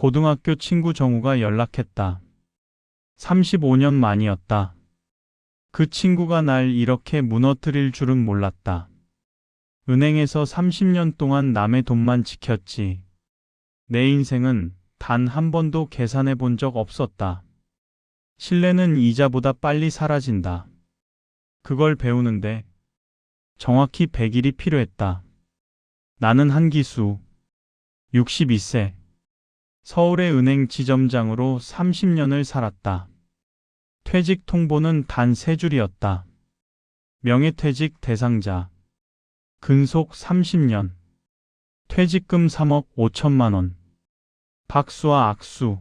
고등학교 친구 정우가 연락했다. 35년 만이었다. 그 친구가 날 이렇게 무너뜨릴 줄은 몰랐다. 은행에서 30년 동안 남의 돈만 지켰지. 내 인생은 단 한 번도 계산해 본 적 없었다. 신뢰는 이자보다 빨리 사라진다. 그걸 배우는데 정확히 100일이 필요했다. 나는 한기수, 62세. 서울의 은행 지점장으로 30년을 살았다. 퇴직 통보는 단 세 줄이었다. 명예퇴직 대상자. 근속 30년. 퇴직금 3억 5천만 원. 박수와 악수.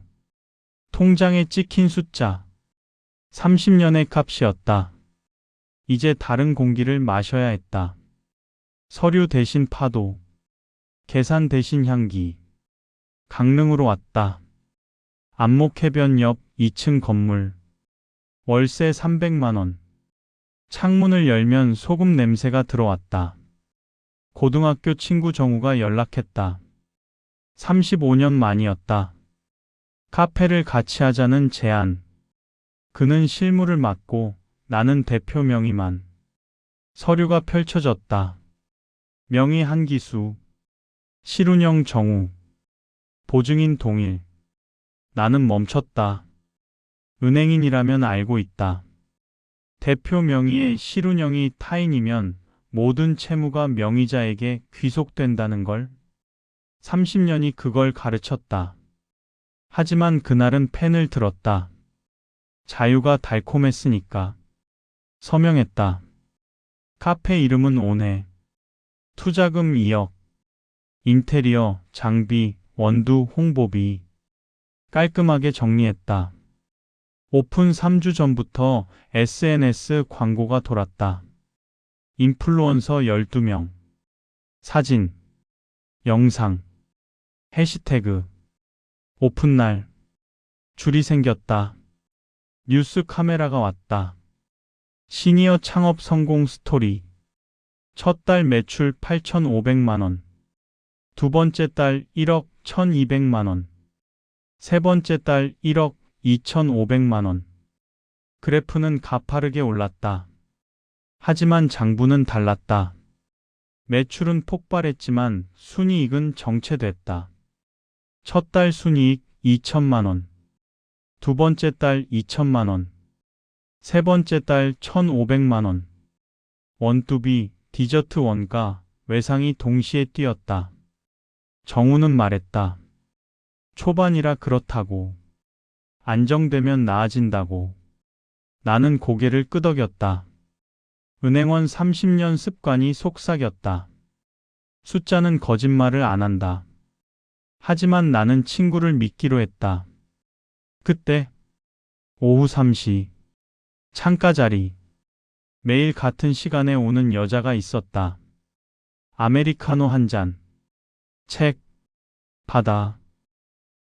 통장에 찍힌 숫자. 30년의 값이었다. 이제 다른 공기를 마셔야 했다. 서류 대신 파도. 계산 대신 향기. 강릉으로 왔다. 안목해변 옆 2층 건물. 월세 300만원. 창문을 열면 소금 냄새가 들어왔다. 고등학교 친구 정우가 연락했다. 35년 만이었다. 카페를 같이 하자는 제안. 그는 실무를 맡고 나는 대표 명의만. 서류가 펼쳐졌다. 명의 한기수. 실운영 정우. 보증인 동일. 나는 멈췄다. 은행인이라면 알고 있다. 대표 명의의 실운영이 타인이면 모든 채무가 명의자에게 귀속된다는 걸 30년이 그걸 가르쳤다. 하지만 그날은 펜을 들었다. 자유가 달콤했으니까. 서명했다. 카페 이름은 오네. 투자금 2억. 인테리어, 장비, 원두, 홍보비. 깔끔하게 정리했다. 오픈 3주 전부터 SNS 광고가 돌았다. 인플루언서 12명. 사진, 영상, 해시태그. 오픈날. 줄이 생겼다. 뉴스 카메라가 왔다. 시니어 창업 성공 스토리. 첫 달 매출 8,500만원. 두 번째 달 1억 1,200만 원. 세 번째 달 1억 2,500만 원. 그래프는 가파르게 올랐다. 하지만 장부는 달랐다. 매출은 폭발했지만 순이익은 정체됐다. 첫 달 순이익 2천만 원. 두 번째 달 2천만 원. 세 번째 달 1,500만 원. 원투비, 디저트 원가, 외상이 동시에 뛰었다. 정우는 말했다. 초반이라 그렇다고. 안정되면 나아진다고. 나는 고개를 끄덕였다. 은행원 30년 습관이 속삭였다. 숫자는 거짓말을 안 한다. 하지만 나는 친구를 믿기로 했다. 그때 오후 3시 창가 자리 매일 같은 시간에 오는 여자가 있었다. 아메리카노 한 잔. 책. 바다.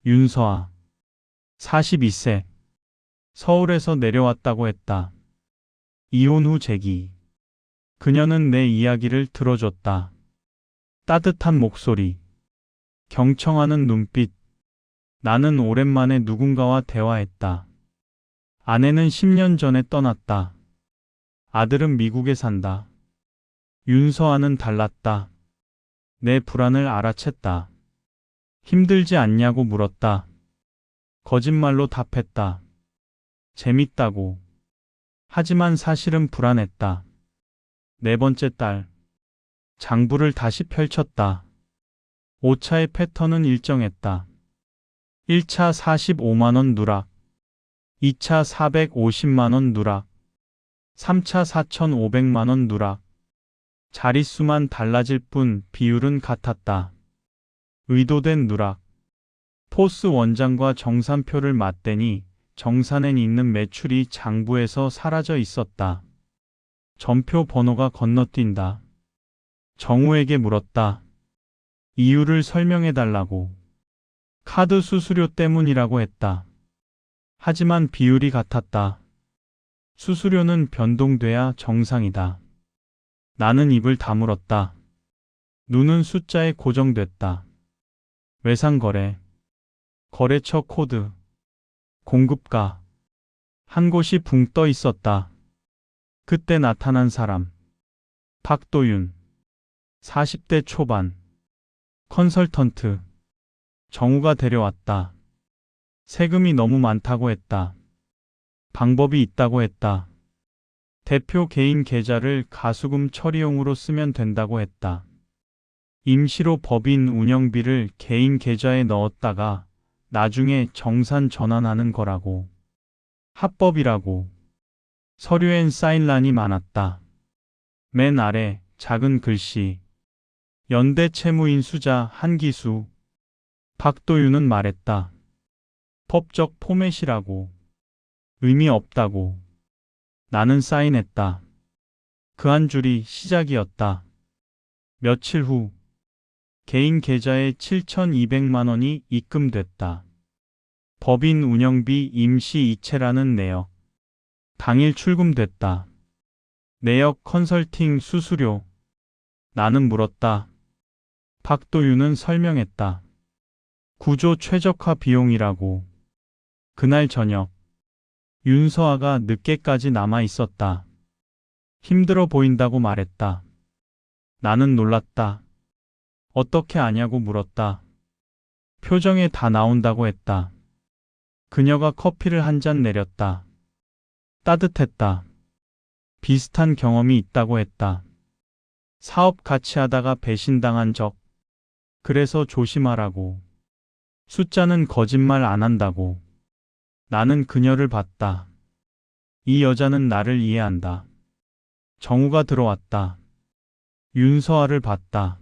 윤서아. 42세. 서울에서 내려왔다고 했다. 이혼 후 재기. 그녀는 내 이야기를 들어줬다. 따뜻한 목소리. 경청하는 눈빛. 나는 오랜만에 누군가와 대화했다. 아내는 10년 전에 떠났다. 아들은 미국에 산다. 윤서아는 달랐다. 내 불안을 알아챘다. 힘들지 않냐고 물었다. 거짓말로 답했다. 재밌다고. 하지만 사실은 불안했다. 네 번째 딸. 장부를 다시 펼쳤다. 5차의 패턴은 일정했다. 1차 45만원 누락. 2차 450만원 누락. 3차 4,500만원 누락. 자릿수만 달라질 뿐 비율은 같았다. 의도된 누락. 포스 원장과 정산표를 맞대니 정산엔 있는 매출이 장부에서 사라져 있었다. 전표 번호가 건너뛴다. 정우에게 물었다. 이유를 설명해 달라고. 카드 수수료 때문이라고 했다. 하지만 비율이 같았다. 수수료는 변동돼야 정상이다. 나는 입을 다물었다. 눈은 숫자에 고정됐다. 외상거래. 거래처 코드, 공급가. 한 곳이 붕 떠 있었다. 그때 나타난 사람. 박도윤. 40대 초반. 컨설턴트. 정우가 데려왔다. 세금이 너무 많다고 했다. 방법이 있다고 했다. 대표 개인 계좌를 가수금 처리용으로 쓰면 된다고 했다. 임시로 법인 운영비를 개인 계좌에 넣었다가 나중에 정산 전환하는 거라고. 합법이라고. 서류엔 사인란이 많았다. 맨 아래 작은 글씨. 연대 채무인 수자 한기수. 박도윤은 말했다. 법적 포맷이라고. 의미 없다고. 나는 사인했다. 그 한 줄이 시작이었다. 며칠 후 개인 계좌에 7,200만 원이 입금됐다. 법인 운영비 임시 이체라는 내역. 당일 출금됐다. 내역 컨설팅 수수료. 나는 물었다. 박도윤은 설명했다. 구조 최적화 비용이라고. 그날 저녁 윤서아가 늦게까지 남아 있었다. 힘들어 보인다고 말했다. 나는 놀랐다. 어떻게 아냐고 물었다. 표정에 다 나온다고 했다. 그녀가 커피를 한 잔 내렸다. 따뜻했다. 비슷한 경험이 있다고 했다. 사업 같이 하다가 배신당한 적. 그래서 조심하라고. 숫자는 거짓말 안 한다고. 나는 그녀를 봤다. 이 여자는 나를 이해한다. 정우가 들어왔다. 윤서아를 봤다.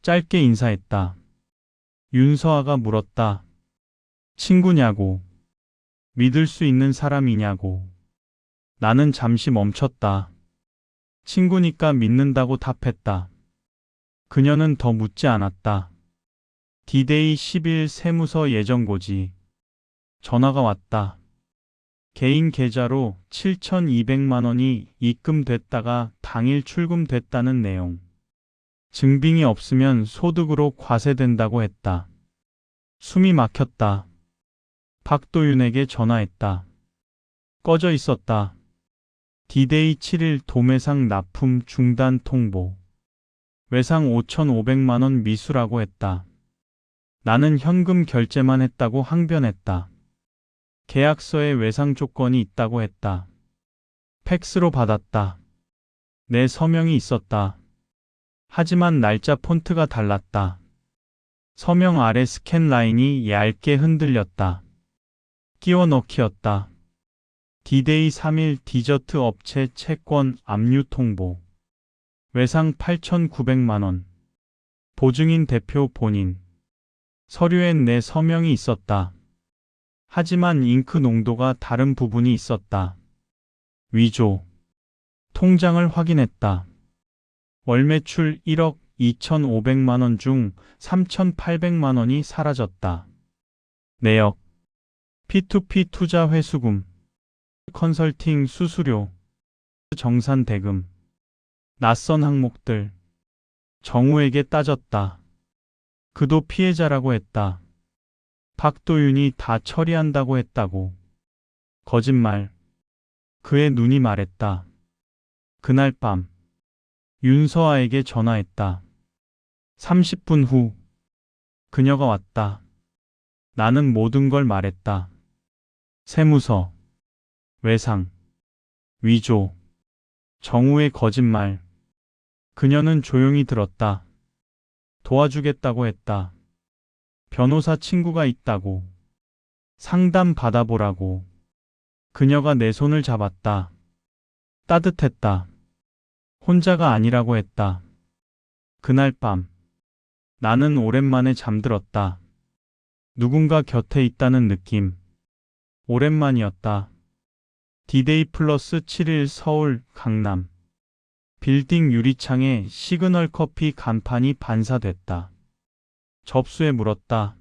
짧게 인사했다. 윤서아가 물었다. 친구냐고. 믿을 수 있는 사람이냐고. 나는 잠시 멈췄다. 친구니까 믿는다고 답했다. 그녀는 더 묻지 않았다. 디데이 10일 세무서 예정고지. 전화가 왔다. 개인 계좌로 7,200만 원이 입금됐다가 당일 출금됐다는 내용. 증빙이 없으면 소득으로 과세된다고 했다. 숨이 막혔다. 박도윤에게 전화했다. 꺼져 있었다. 디데이 7일 도매상 납품 중단 통보. 외상 5,500만 원 미수라고 했다. 나는 현금 결제만 했다고 항변했다. 계약서에 외상 조건이 있다고 했다. 팩스로 받았다. 내 서명이 있었다. 하지만 날짜 폰트가 달랐다. 서명 아래 스캔 라인이 얇게 흔들렸다. 끼워 넣기였다. 디데이 3일 디저트 업체 채권 압류 통보. 외상 8,900만원. 보증인 대표 본인. 서류엔 내 서명이 있었다. 하지만 잉크 농도가 다른 부분이 있었다. 위조. 통장을 확인했다. 월 매출 1억 2,500만 원 중 3,800만 원이 사라졌다. 내역. P2P 투자 회수금. 컨설팅 수수료. 정산 대금. 낯선 항목들. 정우에게 따졌다. 그도 피해자라고 했다. 박도윤이 다 처리한다고 했다고. 거짓말. 그의 눈이 말했다. 그날 밤. 윤서아에게 전화했다. 30분 후. 그녀가 왔다. 나는 모든 걸 말했다. 세무서. 외상. 위조. 정우의 거짓말. 그녀는 조용히 들었다. 도와주겠다고 했다. 변호사 친구가 있다고. 상담 받아보라고. 그녀가 내 손을 잡았다. 따뜻했다. 혼자가 아니라고 했다. 그날 밤. 나는 오랜만에 잠들었다. 누군가 곁에 있다는 느낌. 오랜만이었다. 디데이 플러스 7일 서울 강남. 빌딩 유리창에 시그널 커피 간판이 반사됐다. 접수에 물었다.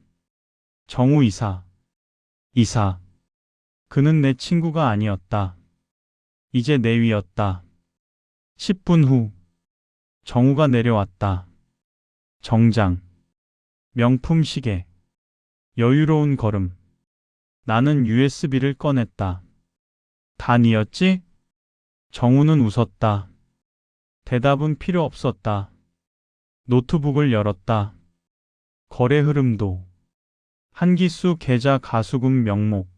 정우 이사. 이사. 그는 내 친구가 아니었다. 이제 내 위였다. 10분 후. 정우가 내려왔다. 정장. 명품 시계. 여유로운 걸음. 나는 USB를 꺼냈다. 다 니었지? 정우는 웃었다. 대답은 필요 없었다. 노트북을 열었다. 거래 흐름도. 한기수 계좌 가수금 명목.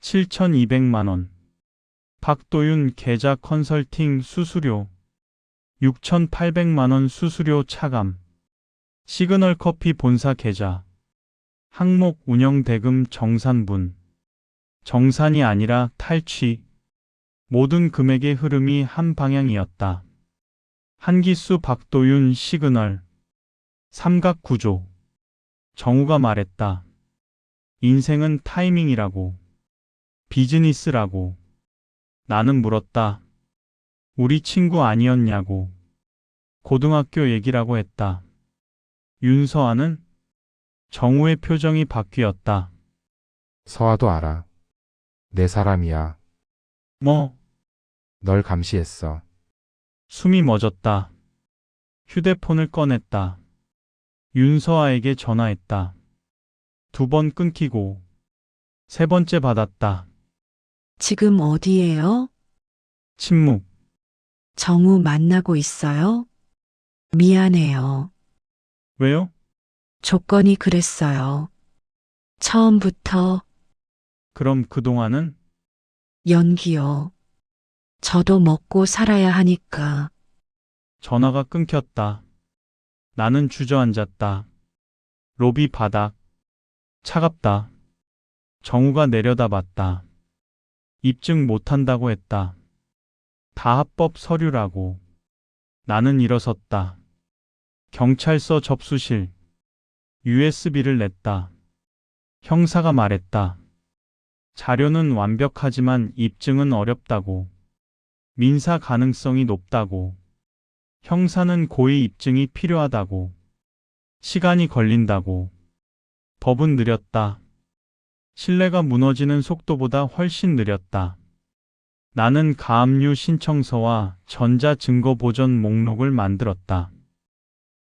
7,200만원. 박도윤 계좌 컨설팅 수수료. 6,800만원 수수료 차감. 시그널 커피 본사 계좌. 항목 운영 대금 정산분. 정산이 아니라 탈취. 모든 금액의 흐름이 한 방향이었다. 한기수 박도윤 시그널. 삼각 구조. 정우가 말했다. 인생은 타이밍이라고. 비즈니스라고. 나는 물었다. 우리 친구 아니었냐고. 고등학교 얘기라고 했다. 윤서아는 정우의 표정이 바뀌었다. 서아도 알아. 내 사람이야. 뭐, 널 감시했어. 숨이 멎었다. 휴대폰을 꺼냈다. 윤서아에게 전화했다. 두 번 끊기고 세 번째 받았다. 지금 어디에요? 침묵. 정우 만나고 있어요? 미안해요. 왜요? 조건이 그랬어요. 처음부터 그럼 그동안은 연기요. 저도 먹고 살아야 하니까 전화가 끊겼다. 나는 주저앉았다. 로비 바닥. 차갑다. 정우가 내려다봤다. 입증 못한다고 했다. 다 합법 서류라고. 나는 일어섰다. 경찰서 접수실. USB를 냈다. 형사가 말했다. 자료는 완벽하지만 입증은 어렵다고. 민사 가능성이 높다고. 형사는 고의 입증이 필요하다고. 시간이 걸린다고. 법은 느렸다. 신뢰가 무너지는 속도보다 훨씬 느렸다. 나는 가압류 신청서와 전자증거 보전 목록을 만들었다.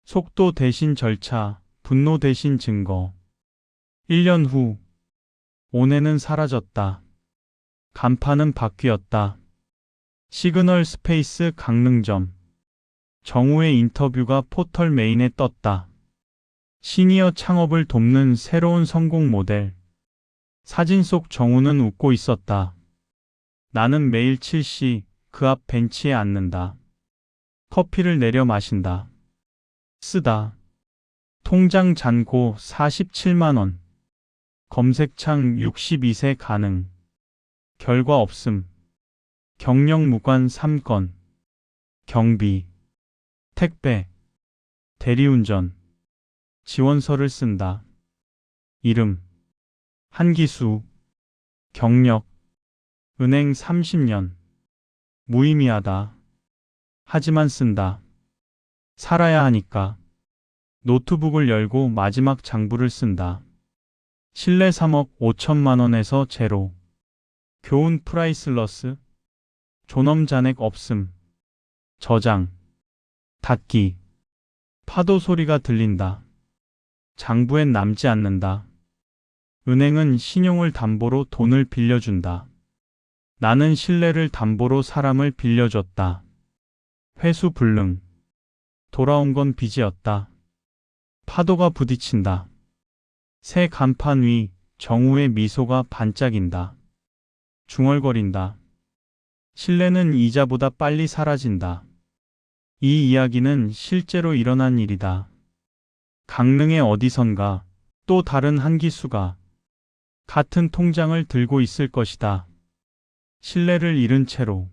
속도 대신 절차, 분노 대신 증거. 1년 후, 온해는 사라졌다. 간판은 바뀌었다. 시그널 스페이스 강릉점. 정우의 인터뷰가 포털 메인에 떴다. 시니어 창업을 돕는 새로운 성공 모델. 사진 속 정우는 웃고 있었다. 나는 매일 7시 그 앞 벤치에 앉는다. 커피를 내려 마신다. 쓰다. 통장 잔고 47만원. 검색창 62세 가능. 결과 없음. 경력 무관 3건. 경비. 택배. 대리운전. 지원서를 쓴다. 이름. 한기수. 경력. 은행 30년. 무의미하다. 하지만 쓴다. 살아야 하니까. 노트북을 열고 마지막 장부를 쓴다. 실내 3억 5천만 원에서 제로. 교훈 프라이슬러스. 존엄 잔액 없음. 저장. 닫기. 파도 소리가 들린다. 장부엔 남지 않는다. 은행은 신용을 담보로 돈을 빌려준다. 나는 신뢰를 담보로 사람을 빌려줬다. 회수 불능. 돌아온 건 빚이었다. 파도가 부딪힌다. 새 간판 위 정우의 미소가 반짝인다. 중얼거린다. 신뢰는 이자보다 빨리 사라진다. 이 이야기는 실제로 일어난 일이다. 강릉의 어디선가 또 다른 한 기수가 같은 통장을 들고 있을 것이다. 신뢰를 잃은 채로